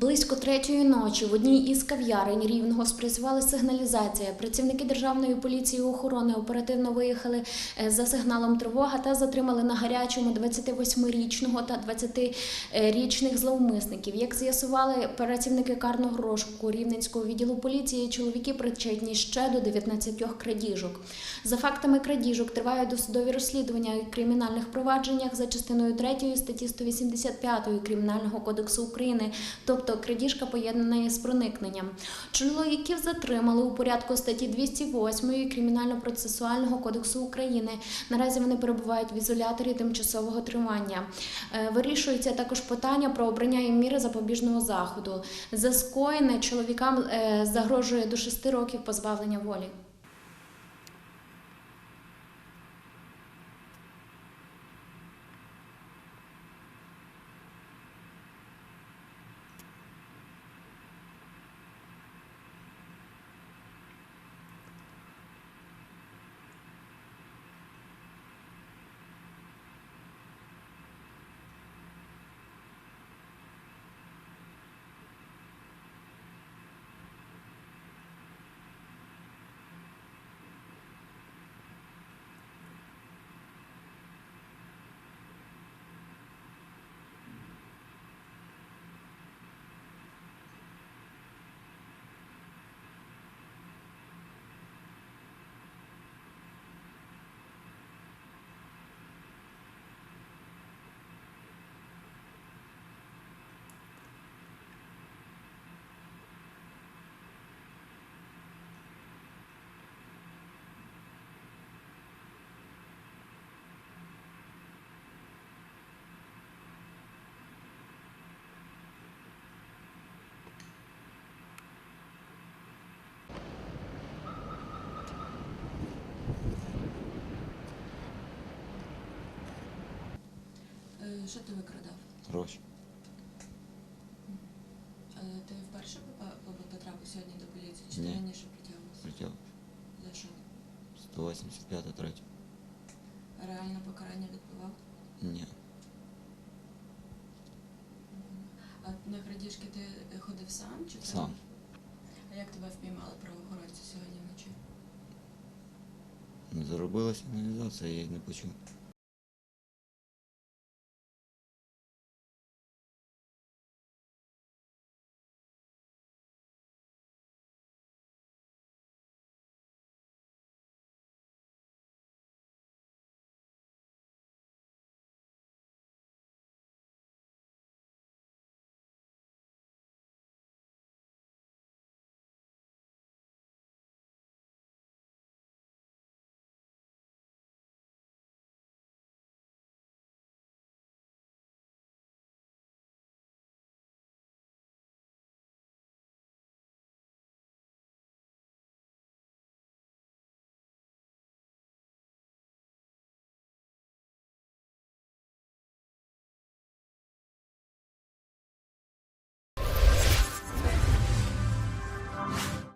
Близько третьої ночі в одній із кав'ярень Рівного спрацювала сигналізація. Працівники Державної поліції охорони оперативно виїхали е, за сигналом тривога та затримали на гарячому 28-річного та 20-річних зловмисників. Як з'ясували працівники карного розшуку Рівненського відділу поліції, чоловіки причетні ще до 19 крадіжок. За фактами крадіжок тривають досудові розслідування у кримінальних провадженнях за частиною 3 статті 185 Кримінального кодексу України, тобто крадіжка поєднана з проникненням. Чоловіків затримали у порядку статті 208 Кримінально-процесуального кодексу України. Наразі вони перебувають в ізоляторі тимчасового тримання. Е, Вирішується також питання про обрання їм міри запобіжного заходу. За скоєне чоловікам е, загрожує до 6 років позбавлення волі. Що ти викрадав? Гроші. Е, Ти вперше потрапив сьогодні до поліції чи ти Ні. раніше притягувався? Притяг. За що? 185 третє. Реально покарання відбував? Ні. А на крадіжки ти ходив сам чи ти? Сам. А як тебе впіймали правоохоронці сьогодні вночі? Не заробила сигналізація, я її не почув.